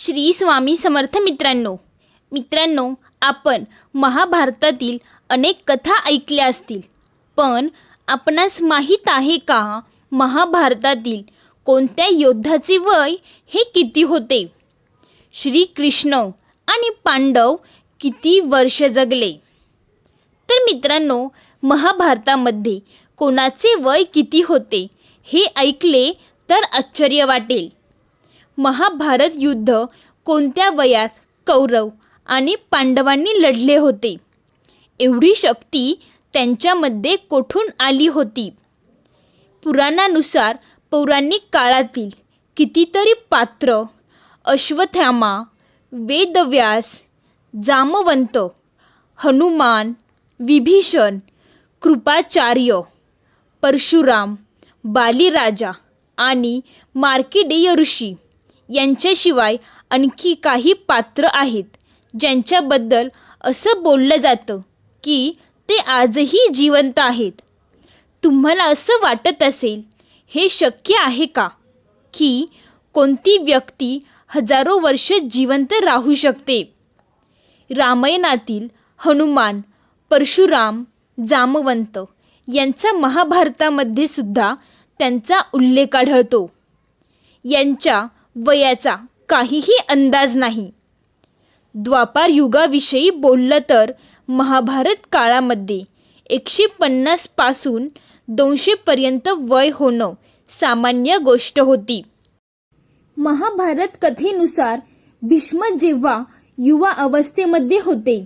श्री स्वामी समर्थ मित्रांनो मित्रांनो आपण महाभारतातील अनेक कथा ऐकल्या असतील पण आपणास माहीत आहे का महाभारतातील कोणत्या योद्धाचे वय हे किती होते? श्रीकृष्ण आणि पांडव किती वर्ष जगले? तर मित्रांनो महाभारतामध्ये कोणाचे वय किती होते हे ऐकले तर आश्चर्य वाटेल. महाभारत युद्ध कोणत्या वयात कौरव आणि पांडवांनी लढले होते? एवढी शक्ती त्यांच्यामध्ये कोठून आली होती? पुराणानुसार पौराणिक काळातील कितीतरी पात्र अश्वथ्यामा वेदव्यास जामवंत हनुमान विभीषण कृपाचार्य परशुराम बालीराजा आणि मार्किडेय ऋषी यांच्याशिवाय आणखी काही पात्र आहेत ज्यांच्याबद्दल असं बोललं जातं की ते आजही जिवंत आहेत. तुम्हाला असं वाटत असेल हे शक्य आहे का की कोणती व्यक्ती हजारो वर्ष जिवंत राहू शकते? रामायणातील हनुमान परशुराम जामवंत यांचा महाभारतामध्ये सुद्धा त्यांचा उल्लेख आढळतो. यांच्या वयाचा काहीही अंदाज नाही. द्वापार युगाविषयी बोललं तर महाभारत काळामध्ये एकशे पन्नासपासून दोनशेपर्यंत वय होणं सामान्य गोष्ट होती. महाभारत कथेनुसार भीष्म जेव्हा युवा अवस्थेमध्ये होते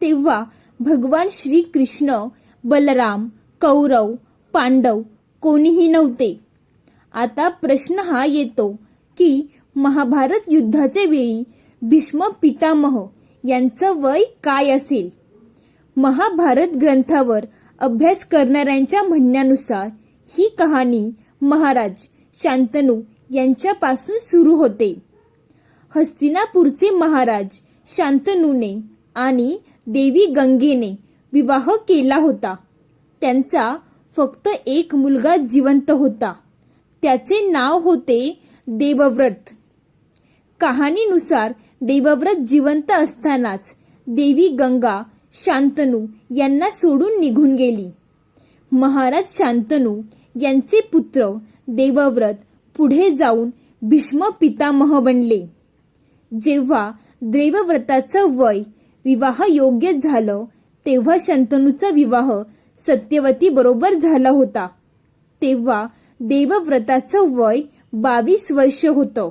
तेव्हा भगवान श्रीकृष्ण बलराम कौरव पांडव कोणीही नव्हते. आता प्रश्न हा येतो की महाभारत युद्धाच्या वेळी भीष्म पितामह यांचं वय काय असेल? महाभारत ग्रंथावर अभ्यास करणाऱ्यांच्या म्हणण्यानुसार ही कहाणी महाराज शांतनू यांच्यापासून सुरू होते. हस्तिनापूरचे महाराज शांतनूने आणि देवी गंगेने विवाह केला होता. त्यांचा फक्त एक मुलगा जिवंत होता. त्याचे नाव होते देवव्रत. कहाणीनुसार देवव्रत जिवंत असतानाच देवी गंगा शांतनू यांना सोडून निघून गेली. महाराज शांतनू यांचे पुत्र देवव्रत पुढे जाऊन भीष्म पितामह बनले. जेव्हा देवव्रताचं वय विवाह योग्य झालं तेव्हा शंतनूचा विवाह सत्यवती बरोबर झाला होता. तेव्हा देवव्रताचं वय बावीस वर्ष होतं.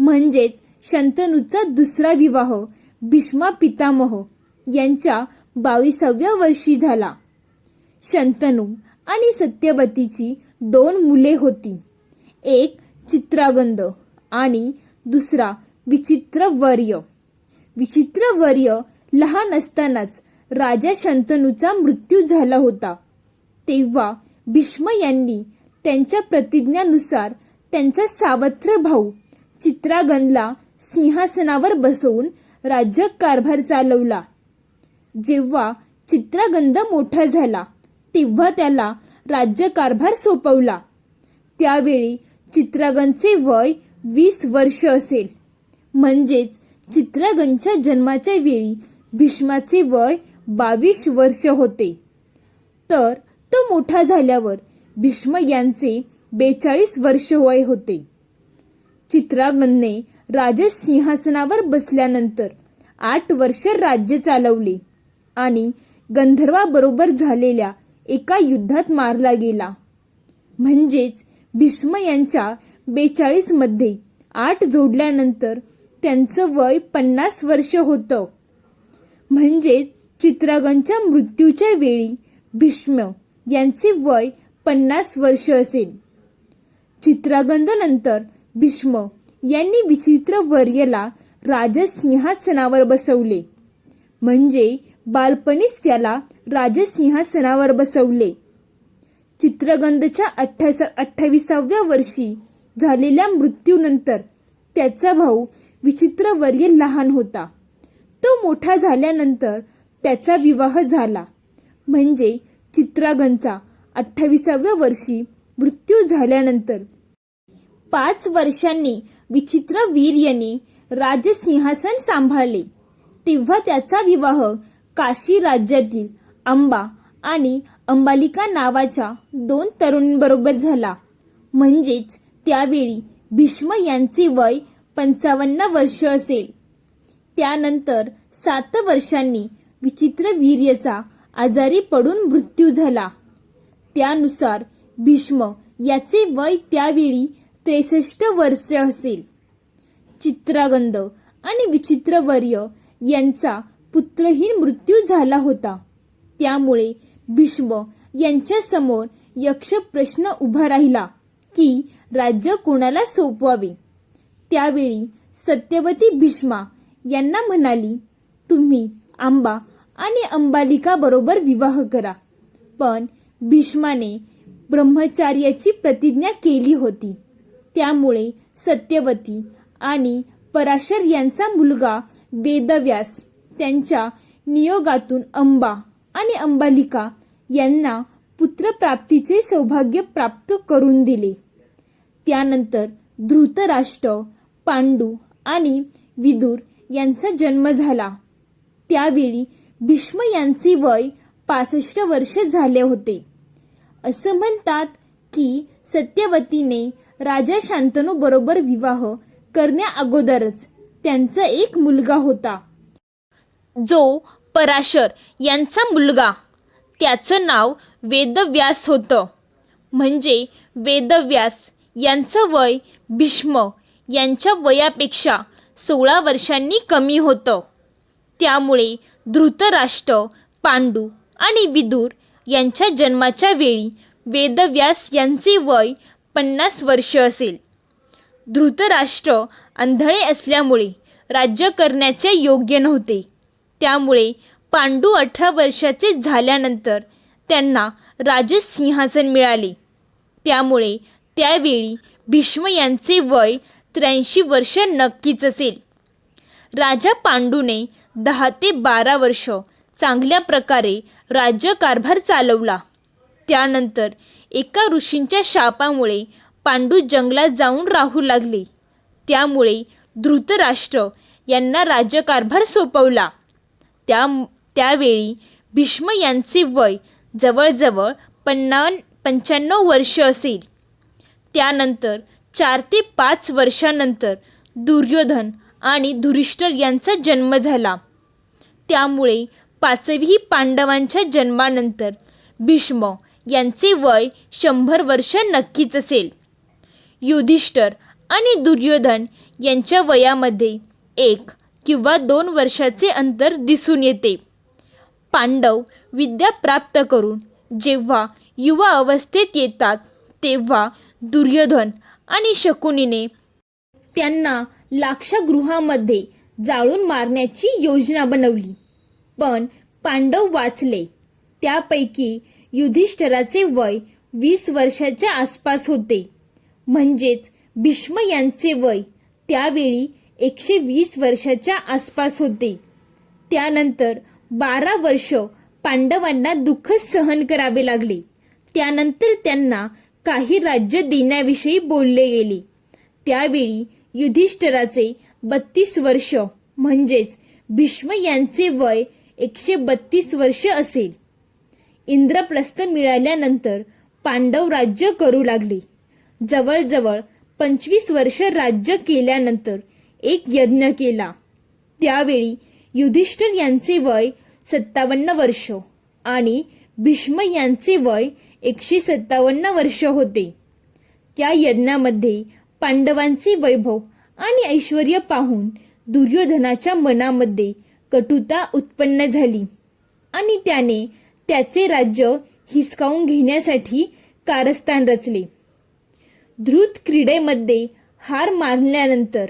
म्हणजेच शंतनूचा दुसरा विवाह भीष्मा पितामह यांच्या बावीसाव्या वर्षी झाला. शंतनू आणि सत्यवतीची दोन मुले होती. एक चित्रागंध आणि दुसरा विचित्रवर्य विचित्रवर्य लहान असतानाच राजा शंतनूचा मृत्यू झाला होता. तेव्हा भीष्म यांनी त्यांच्या प्रतिज्ञानुसार त्यांचा सावत्र भाऊ चित्रागनला सिंहासनावर बसवून राज्य कारभार चालवला. जेव्हा चित्रागंध मोठा झाला तेव्हा त्याला राज्यकारभार सोपवला. त्यावेळी चित्रागनचे वय वीस वर्ष असेल. म्हणजेच चित्रागनच्या जन्माच्या वेळी भीष्माचे वय बावीस वर्ष होते. तर तो मोठा झाल्यावर भीष्म यांचे बेचाळीस वर्ष वय होते. चित्रागनने राज सिंहासनावर बसल्यानंतर आठ वर्ष राज्य चालवले आणि गंधर्वाबरोबर झालेल्या एका युद्धात मारला गेला. म्हणजेच भीष्म यांच्या बेचाळीसमध्ये आठ जोडल्यानंतर त्यांचं वय पन्नास वर्ष होतं. म्हणजेच चित्रागनच्या मृत्यूच्या वेळी भीष्म यांचे वय पन्नास वर्ष असेल. चित्रागंधानंतर भीष्म यांनी विचित्र वर्यला राजसिंहासनावर बसवले. म्हणजे बालपणीच त्याला राजसिंहासनावर बसवले. चित्रगंधच्या अठ्ठास अठ्ठावीसाव्या वर्षी झालेल्या मृत्यूनंतर त्याचा भाऊ विचित्रवर्य लहान होता. तो मोठा झाल्यानंतर त्याचा विवाह झाला. म्हणजे चित्रागनचा अठ्ठावीसाव्या वर्षी मृत्यू झाल्यानंतर पाच वर्षांनी विचित्र वीर्याने राजसिंहासन सांभाळले. तेव्हा त्याचा विवाह काशी राज्यातील अंबा आणि अंबालिका नावाच्या दोन तरुणींबरोबर झाला. म्हणजेच त्यावेळी भीष्म यांचे वय पंचावन्न वर्ष असेल. त्यानंतर सात वर्षांनी विचित्र वीर्यचा आजारी पडून मृत्यू झाला. त्यानुसार भीष्म याचे वय त्यावेळी त्रेसष्ट वर्ष असेल. चित्रागंध आणि विचित्रवर्य यांचा पुत्रहीन मृत्यू झाला होता. त्यामुळे भीष्म यांच्या समोर यक्ष प्रश्न उभा राहिला की राज्य कोणाला सोपवावे? त्यावेळी सत्यवती भीष्मा यांना म्हणाली तुम्ही आंबा आणि अंबालिका बरोबर विवाह करा. पण भीष्माने ब्रह्मचार्याची प्रतिज्ञा केली होती. त्यामुळे सत्यवती आणि पराशर यांचा मुलगा वेदव्यास त्यांच्या नियोगातून अंबा आणि अंबालिका यांना पुत्रप्राप्तीचे सौभाग्य प्राप्त करून दिले. त्यानंतर धृतराष्ट्र पांडू आणि विदुर यांचा जन्म झाला. त्यावेळी भीष्म यांचे वय पासष्ट वर्ष झाले होते. असं म्हणतात की सत्यवतीने राजा शांतनू बरोबर विवाह करण्या अगोदरच त्यांचा एक मुलगा होता. जो पराशर यांचा मुलगा. त्याचं नाव वेदव्यास होतं. म्हणजे वेदव्यास यांचं वय भीष्म यांच्या वयापेक्षा सोळा वर्षांनी कमी होतं. त्यामुळे धृतराष्ट्र पांडू आणि विदूर यांच्या जन्माच्या वेळी वेदव्यास यांचे वय पन्नास वर्ष असेल. धृतराष्ट्र आंधळे असल्यामुळे राज्य करण्याचे योग्य नव्हते. त्यामुळे पांडू अठरा वर्षाचे झाल्यानंतर त्यांना राजसिंहासन मिळाले. त्यामुळे त्यावेळी भीष्म यांचे वय त्र्याऐंशी वर्ष नक्कीच असेल. राजा पांडूने दहा ते बारा वर्ष चांगल्या प्रकारे राज्यकारभार चालवला. त्यानंतर एका ऋषींच्या शापामुळे पांडू जंगलात जाऊन राहू लागले. त्यामुळे धृतराष्ट्र यांना राज्यकारभार सोपवला. त्या त्यावेळी भीष्म यांचे वय जवळजवळ पन्ना पंच्याण्णव वर्ष असेल. त्यानंतर चार ते पाच वर्षानंतर दुर्योधन आणि धुरिष्ठर यांचा जन्म झाला. त्यामुळे पाचवी पांडवांच्या जन्मानंतर भीष्म यांचे वय शंभर वर्ष नक्कीच असेल. युधिष्ठर आणि दुर्योधन यांच्या वयामध्ये एक किंवा दोन वर्षाचे अंतर दिसून येते. पांडव विद्या प्राप्त करून जेव्हा युवा अवस्थेत येतात तेव्हा दुर्योधन आणि शकुनीने त्यांना लाक्षागृहामध्ये जाळून मारण्याची योजना बनवली. पण पांडव वाचले. त्यापैकी युधिष्ठराचे वय वीस वर्षाच्या आसपास होते. म्हणजेच भीष्म यांचे वय त्यावेळी एकशे वीस वर्षाच्या आसपास होते. त्यानंतर बारा वर्ष पांडवांना दुःख सहन करावे लागले. त्यानंतर त्यांना काही राज्य देण्याविषयी बोलले गेले. त्यावेळी युधिष्ठराचे बत्तीस वर्ष म्हणजेच भीष्म यांचे वय एकशे बत्तीस वर्ष असेल. इंद्रप्रस्थ मिळाल्यानंतर पांडव राज्य करू लागले. जवळजवळ पंचवीस वर्ष राज्य केल्यानंतर एक यज्ञ केला. त्यावेळी युधिष्ठिर यांचे वय सत्तावन्न वर्ष आणि भीष्म यांचे वय एकशे सत्तावन्न वर्ष होते. त्या यज्ञामध्ये पांडवांचे वैभव आणि ऐश्वर पाहून दुर्योधनाच्या मनामध्ये कटुता उत्पन्न झाली आणि त्याने त्याचे राज्य हिसकावून घेण्यासाठी कारस्थान रचले. धृत क्रीडेमध्ये हार मानल्यानंतर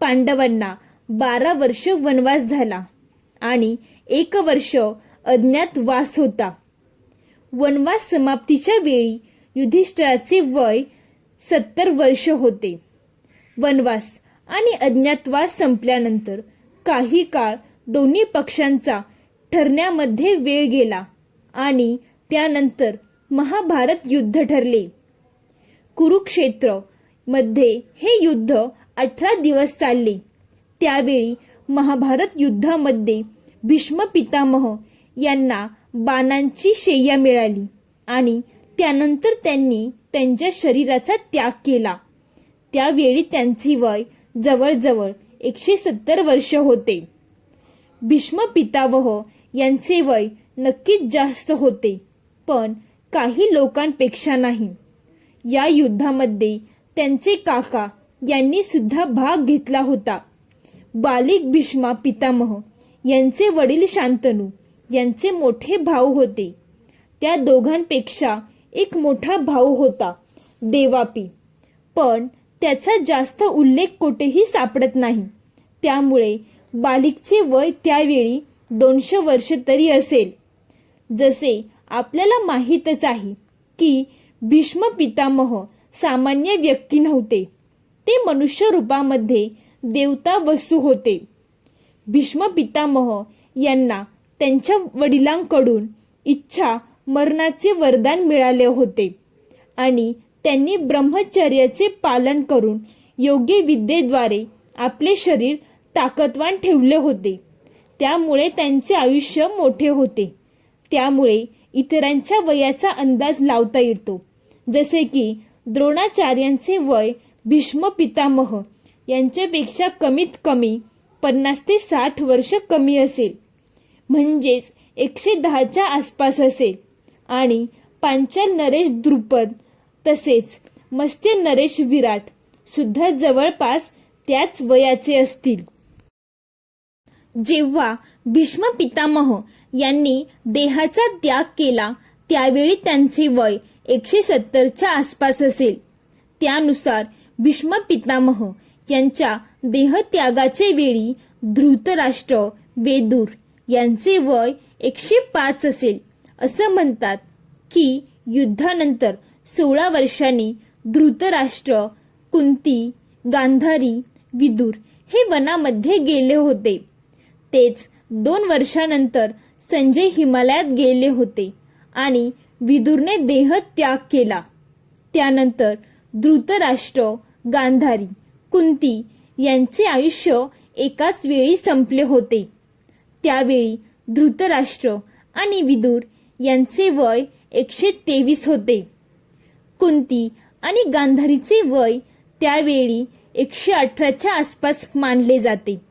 पांडवांना बारा वर्ष वनवास झाला आणि एक वर्ष अज्ञातवास होता. वनवास समाप्तीच्या वेळी युधिष्ठिराचे वय सत्तर वर्ष होते. वनवास आणि अज्ञातवास संपल्यानंतर काही काळ दोन्ही पक्षांचा ठरण्यामध्ये वेळ गेला. आणि त्यानंतर महाभारत युद्ध ठरले. कुरुक्षेत्रमध्ये हे युद्ध अठरा दिवस चालले. त्यावेळी महाभारत युद्धामध्ये भीष्म पितामह यांना बाणांची शय्या मिळाली आणि त्यानंतर त्यांनी त्यांच्या शरीराचा त्याग केला. त्यावेळी त्यांचे वय जवळजवळ एकशे सत्तर वर्ष होते. भीष्म पितावह यांचे वय नक्कीच जास्त होते. पण काही लोकांपेक्षा नाही. या युद्धामध्ये त्यांचे काका यांनी सुद्धा भाग घेतला होता. बालिक भीष्मा पितामह यांचे वडील शांतनू यांचे मोठे भाऊ होते. त्या दोघांपेक्षा एक मोठा भाऊ होता देवापी. पण त्याचा जास्त उल्लेख कुठेही सापडत नाही. त्यामुळे बालिकचे वय त्यावेळी दोनशे वर्ष तरी असेल. जसे आपल्याला माहीतच आहे की भीष्म पितामह सामान्य व्यक्ती नव्हते. ते मनुष्य रूपामध्ये देवता वसू होते. भीष्म पितामह यांना त्यांच्या वडिलांकडून इच्छा मरणाचे वरदान मिळाले होते आणि त्यांनी ब्रह्मचर्याचे पालन करून योग्य विद्येद्वारे आपले शरीर ताकदवान ठेवले होते. त्यामुळे त्यांचे आयुष्य मोठे होते. त्यामुळे इतरांच्या वयाचा अंदाज लावता येतो. जसे की द्रोणाचार्यांचे वय भीष्म पितामह यांच्यापेक्षा कमीत कमी पन्नास ते साठ वर्ष कमी असेल. म्हणजेच एकशे दहाच्या आसपास असेल. आणि पांचाल नरेश द्रुपद तसेच मस्त्य नरेश विराट सुद्धा जवळपास त्याच वयाचे असतील. जेव्हा भीष्म पितामह यांनी देहाचा त्याग केला त्यावेळी त्यांचे वय एकशे सत्तरच्या आसपास असेल. त्यानुसार भीष्म पितामह यांच्या देहत्यागाचे वेळी धृतराष्ट्र वेदूर यांचे वय एकशे पाच असेल. असं म्हणतात की युद्धानंतर सोळा वर्षांनी धृतराष्ट्र कुंती गांधारी विदूर हे वनामध्ये गेले होते. तेच दोन वर्षानंतर संजय हिमालयात गेले होते आणि विदुरने देह त्याग केला. त्यानंतर धृतराष्ट्र गांधारी कुंती यांचे आयुष्य एकाच वेळी संपले होते. त्यावेळी धृतराष्ट्र आणि विदूर यांचे वय एकशे तेवीस होते. कुंती आणि गांधारीचे वय त्यावेळी एकशे अठराच्या आसपास मानले जाते.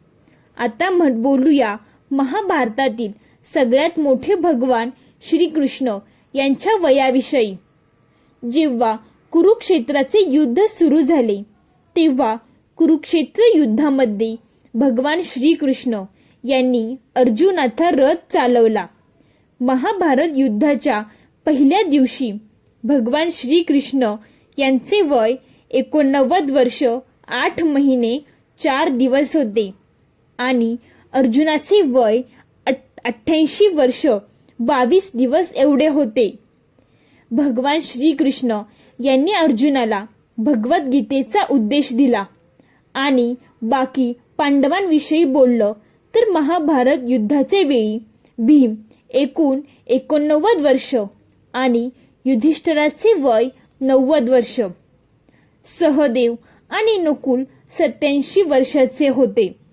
आता म्हण बोलूया महाभारतातील सगळ्यात मोठे भगवान श्रीकृष्ण यांच्या वयाविषयी. जेव्हा कुरुक्षेत्राचे युद्ध सुरू झाले तेव्हा कुरुक्षेत्र युद्धामध्ये भगवान श्रीकृष्ण यांनी अर्जुनाचा रथ चालवला. महाभारत युद्धाच्या पहिल्या दिवशी भगवान श्रीकृष्ण यांचे वय एकोणनव्वद वर्ष आठ महिने चार दिवस होते. आणि अर्जुनाचे वय अठ्ठ्याऐंशी वर्ष. बावीस दिवस एवढे होते. भगवान श्रीकृष्ण यांनी अर्जुनाला भगवद्गीतेचा उद्देश दिला. आणि बाकी पांडवांविषयी बोललं तर महाभारत युद्धाच्या वेळी भीम एकूण एकोणनव्वद वर्ष आणि युधिष्ठिराचे वय नव्वद वर्ष. सहदेव आणि नकुल सत्याऐंशी वर्षाचे होते.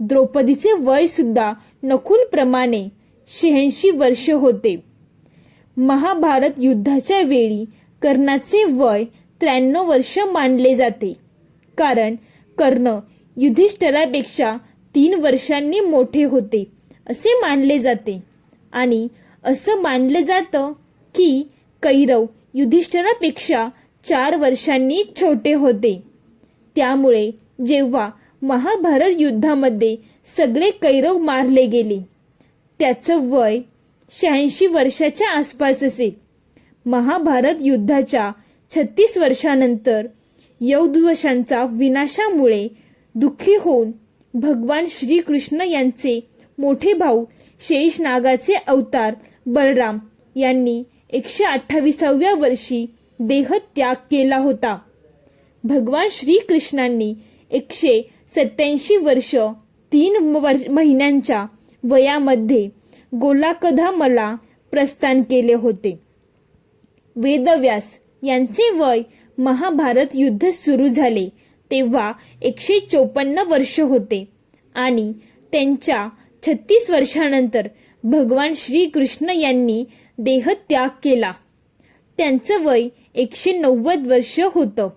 द्रौपदीचे वय सुद्धा नकुलप्रमाणे शहाऐंशी वर्ष होते. महाभारत युद्धाच्या वेळी कर्णाचे वय त्र्याण्णव वर्ष मानले जाते. कारण कर्ण युधिष्ठरापेक्षा तीन वर्षांनी मोठे होते असे मानले जाते. आणि असं मानलं जातं की कैरव युधिष्ठरापेक्षा चार वर्षांनी छोटे होते. त्यामुळे जेव्हा महाभारत युद्धामध्ये सगळे कैरव मारले गेले. त्याचं वय शहाऐंशी वर्षाच्या आसपास असे. महाभारत युद्धाच्या छत्तीस वर्षानंतर यौद्वशांचा विनाशामुळे दुःखी होऊन भगवान श्रीकृष्ण यांचे मोठे भाऊ शेषनागाचे अवतार बलराम यांनी एकशे अठ्ठावीसाव्या वर्षी देहत्याग केला होता. भगवान श्रीकृष्णांनी एकशे सत्याऐंशी वर्ष तीन वर- महिन्यांच्या वयामध्ये गोलाकधामला प्रस्थान केले होते. वेदव्यास यांचे वय महाभारत युद्ध सुरू झाले तेव्हा एकशे चोपन्न वर्ष होते आणि त्यांच्या छत्तीस वर्षानंतर भगवान श्रीकृष्ण यांनी देहत्याग केला. त्यांचं वय एकशे नव्वद वर्ष होतं.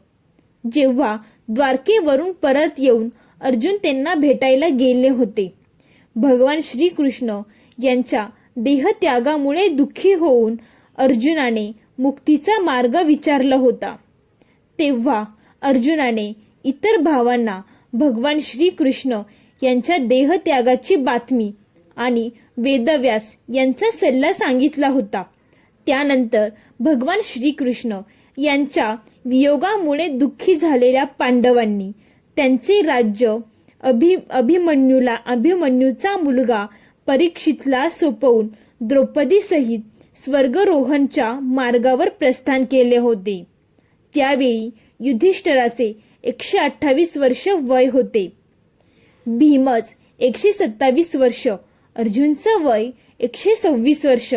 जेव्हा द्वारकेवरून परत येऊन अर्जुन त्यांना भेटायला गेले होते. भगवान श्रीकृष्ण यांच्या देहत्यागामुळे दुःखी होऊन अर्जुनाने मुक्तीचा मार्ग विचारला होता. तेव्हा अर्जुनाने इतर भावांना भगवान श्रीकृष्ण यांच्या देहत्यागाची बातमी आणि वेदव्यास यांचा सल्ला सांगितला होता. त्यानंतर भगवान श्रीकृष्ण यांच्या वियोगामुळे दुःखी झालेल्या पांडवांनी त्यांचे राज्य अभि अभिमन्यूला अभिमन्यूचा मुलगा परीक्षितला सोपवून द्रौपदीसहित स्वर्गरोहणच्या मार्गावर प्रस्थान केले होते. त्यावेळी युधिष्ठराचे एकशे अठ्ठावीस वर्ष वय होते. भीमच एकशे सत्तावीस वर्ष अर्जुनचं वय एकशे सव्वीस वर्ष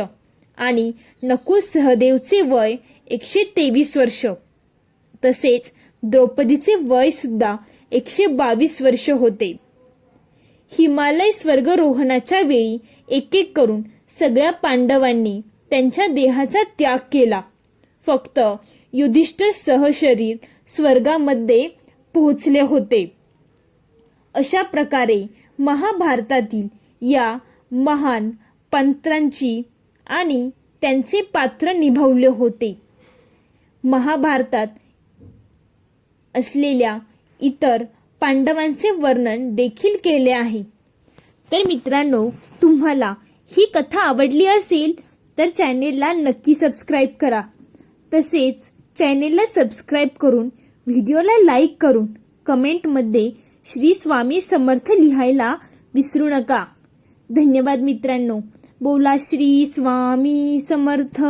आणि नकुल सहदेवचे वय एकशे तेवीस वर्ष. तसेच द्रौपदीचे वय सुद्धा एकशे बावीस वर्ष होते. हिमालय स्वर्गरोहणाच्या वेळी एक एक करून सगळ्या पांडवांनी त्यांच्या देहाचा त्याग केला. फक्त युधिष्ठिर सहशरीर स्वर्गामध्ये पोहोचले होते. अशा प्रकारे महाभारतातील या महान पंत्रांची आणि त्यांचे पात्र निभावले होते. महाभारतात असलेल्या इतर पांडवांचे वर्णन देखील केले आहे. तर मित्रांनो तुम्हाला ही कथा आवडली असेल तर चॅनेलला नक्की सबस्क्राईब करा. तसेच चॅनेलला सबस्क्राईब करून व्हिडिओला लाईक करून कमेंटमध्ये श्री स्वामी समर्थ लिहायला विसरू नका. धन्यवाद मित्रांनो. बोला श्री स्वामी समर्थ.